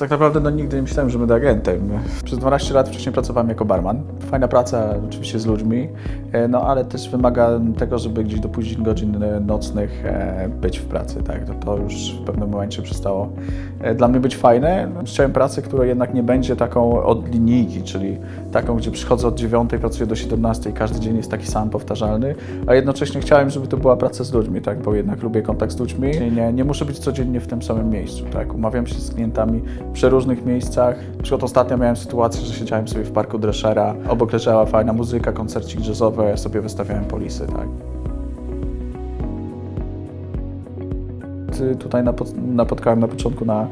Tak naprawdę no, nigdy nie myślałem, że będę agentem. Przez 12 lat wcześniej pracowałem jako barman. Fajna praca oczywiście z ludźmi, no ale też wymaga tego, żeby gdzieś do późnych godzin e, nocnych e, być w pracy. Tak? To, to już w pewnym momencie przestało e, dla mnie być fajne. Chciałem pracę, która jednak nie będzie taką od linijki, czyli taką, gdzie przychodzę od 9, pracuję do 17 i każdy dzień jest taki sam, powtarzalny, a jednocześnie chciałem, żeby to była praca z ludźmi, tak? bo jednak lubię kontakt z ludźmi. Nie, nie muszę być codziennie w tym samym miejscu. Tak? Umawiam się z klientami w przeróżnych miejscach. Na przykład ostatnio miałem sytuację, że siedziałem sobie w parku Dreschera, obok leżała fajna muzyka, koncercik jazzowy, ja sobie wystawiałem polisy. Tak? Tutaj napot- napotkałem na początku na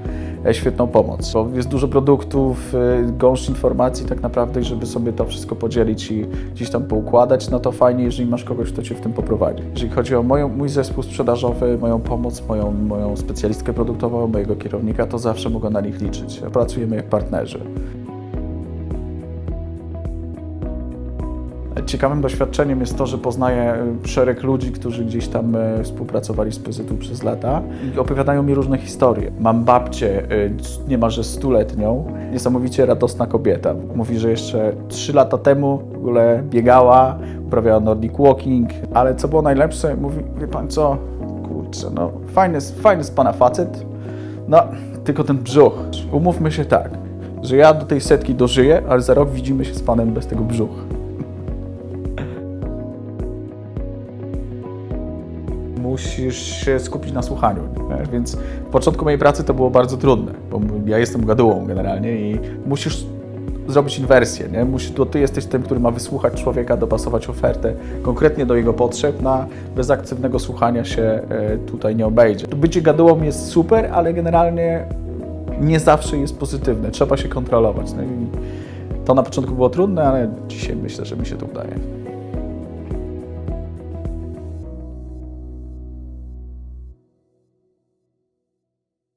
e, świetną pomoc. Bo jest dużo produktów, y, gąszcz informacji tak naprawdę żeby sobie to wszystko podzielić i gdzieś tam poukładać, no to fajnie, jeżeli masz kogoś, kto Cię w tym poprowadzi. Jeżeli chodzi o moją, mój zespół sprzedażowy, moją pomoc, moją, moją specjalistkę produktową, mojego kierownika, to zawsze mogę na nich liczyć. Pracujemy jak partnerzy. Ciekawym doświadczeniem jest to, że poznaję y, szereg ludzi, którzy gdzieś tam y, współpracowali z PZU przez lata i opowiadają mi różne historie. Mam babcię y, niemalże stuletnią, niesamowicie radosna kobieta. Mówi, że jeszcze trzy lata temu w ogóle biegała, uprawiała nordic walking, ale co było najlepsze, mówi, wie pan co, kurczę, no fajny, fajny z pana facet, no tylko ten brzuch. Umówmy się tak, że ja do tej setki dożyję, ale za rok widzimy się z panem bez tego brzucha. Musisz się skupić na słuchaniu. Więc w początku mojej pracy to było bardzo trudne, bo ja jestem gadułą generalnie i musisz zrobić inwersję. Nie? Musisz, to ty jesteś tym, który ma wysłuchać człowieka, dopasować ofertę konkretnie do jego potrzeb. Na bez aktywnego słuchania się e, tutaj nie obejdzie. Bycie gadułą jest super, ale generalnie nie zawsze jest pozytywne. Trzeba się kontrolować. No to na początku było trudne, ale dzisiaj myślę, że mi się to udaje.